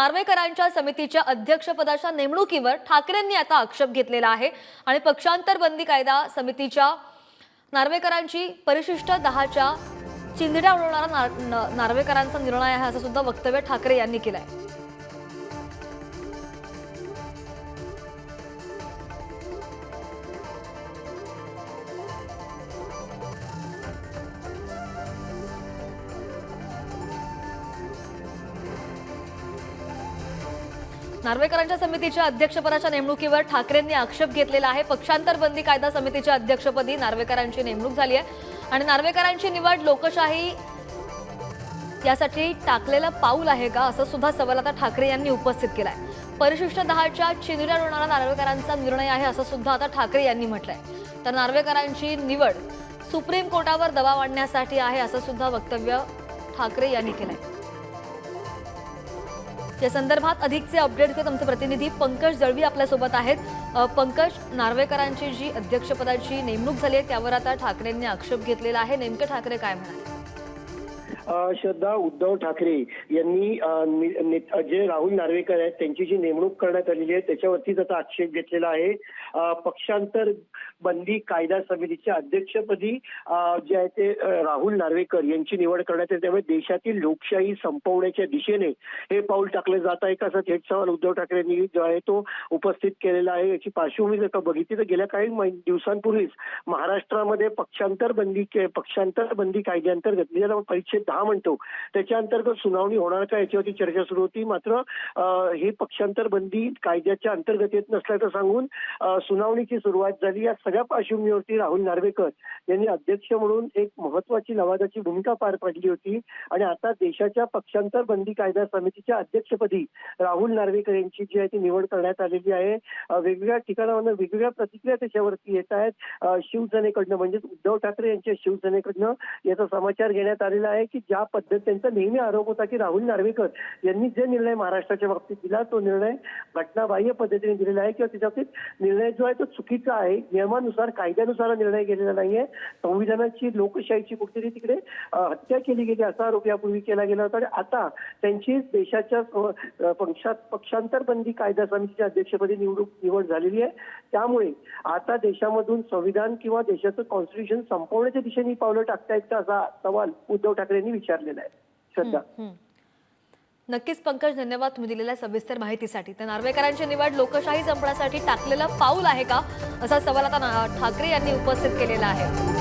नार्वेकरांच्या समितीच्या अध्यक्षपदाच्या नेमणुकीवर ठाकरेंनी आता आक्षेप घेतलेला आहे. आणि पक्षांतर बंदी कायदा समितीच्या नार्वेकरांची परिशिष्ट दहाच्या चिंधड्या उडवणारा नार्वेकरांचा निर्णय आहे असं सुद्धा वक्तव्य ठाकरे यांनी केलंय. नार्वेकरांच्या समितीच्या अध्यक्षपदाच्या नेमणुकीवर ठाकरेंनी आक्षेप घेतलेला आहे. पक्षांतर बंदी कायदा समितीच्या अध्यक्षपदी नार्वेकरांची नेमणूक झाली आहे. आणि नार्वेकरांची निवड लोकशाही यासाठी टाकलेलं पाऊल आहे का असं सुद्धा सवाल आता ठाकरे यांनी उपस्थित केलाय. परिशिष्ट दहाच्या चिंधड्या उडवणारा नार्वेकरांचा निर्णय आहे असं सुद्धा आता ठाकरे यांनी म्हटलंय. तर नार्वेकरांची निवड सुप्रीम कोर्टावर दबाव आणण्यासाठी आहे असं सुद्धा वक्तव्य ठाकरे यांनी केलंय. या संदर्भात अधिकचे अपडेट घेत आमचे प्रतिनिधी पंकज दळवी आपल्यासोबत आहेत. पंकज नार्वेकरांची जी अध्यक्षपदाची नेमणूक झाली आहे त्यावर आता ठाकरेंनी आक्षेप घेतलेला आहे. नेमकं ठाकरे काय म्हणाले? श्रद्धा उद्धव ठाकरे यांनी जे राहुल नार्वेकर आहेत त्यांची जी नेमणूक करण्यात आलेली आहे त्याच्यावरतीच आता आक्षेप घेतलेला आहे. पक्षांतर बंदी कायदा समितीच्या अध्यक्षपदी जे आहे ते राहुल नार्वेकर यांची निवड करण्यात येते. त्यामुळे देशातील लोकशाही संपवण्याच्या दिशेने हे पाऊल टाकले जात आहे का? असा थेट सवाल उद्धव ठाकरे यांनी जो आहे तो उपस्थित केलेला आहे. याची पार्श्वभूमी जर का बघितली तर गेल्या काही दिवसांपूर्वीच महाराष्ट्रामध्ये पक्षांतर बंदी के- पक्षांतर बंदी कायद्यांतर्गत ज्याला म्हणजे परिच्छेद दहा म्हणतो. त्याच्या अंतर्गत सुनावणी होणार का याच्यावरती चर्चा सुरू होती. मात्र हे पक्षांतर बंदी कायद्याच्या अंतर्गत येत नसल्याचं सांगून सुनावणीची सुरुवात झाली. या सगळ्या पार्श्वभूमीवरती राहुल नार्वेकर यांनी अध्यक्ष म्हणून एक महत्वाची लवादाची भूमिका पार पाडली होती. आणि आता देशाच्या पक्षांतर बंदी कायदा समितीच्या अध्यक्षपदी राहुल नार्वेकर यांची जी आहे ती निवड करण्यात आलेली आहे. वेगवेगळ्या ठिकाणावरून वेगवेगळ्या प्रतिक्रिया त्याच्यावरती येत आहेत. शिवसेनेकडनं म्हणजेच उद्धव ठाकरे यांच्या शिवसेनेकडनं याचा समाचार घेण्यात आलेला आहे की ज्या पद्धत त्यांचा नेहमी आरोप होता की राहुल नार्वेकर यांनी जे निर्णय महाराष्ट्राच्या बाबतीत दिला तो निर्णय घटनाबाह्य पद्धतीने दिलेला आहे किंवा त्याच्या बाबतीत निर्णय जो आहे तो चुकीचा आहे. नियमानुसार कायद्यानुसार निर्णय गेलेला नाहीये. संविधानाची लोकशाहीची कुठेतरी तिकडे हत्या केली गेली असा आरोप यापूर्वी केला गेला होता. आणि आता त्यांची देशाच्या पक्षात पक्षांतर बंदी कायदा समितीच्या अध्यक्षपदी निवडणूक निवड झालेली आहे. त्यामुळे आता देशामधून संविधान किंवा देशाचं कॉन्स्टिट्यूशन संपवण्याच्या दिशेने पावलं टाकता का असा सवाल उद्धव ठाकरेंनी यांनी विचारलेला आहे श्रद्धा. नक्कीच पंकज धन्यवाद तुम्ही दिलेल्या सविस्तर माहितीसाठी तर नार्वेकरांची निवड लोकशाही संपण्यासाठी टाकलेलं पाऊल आहे का असा सवाल आता ना- ठाकरे यांनी उपस्थित केलेला आहे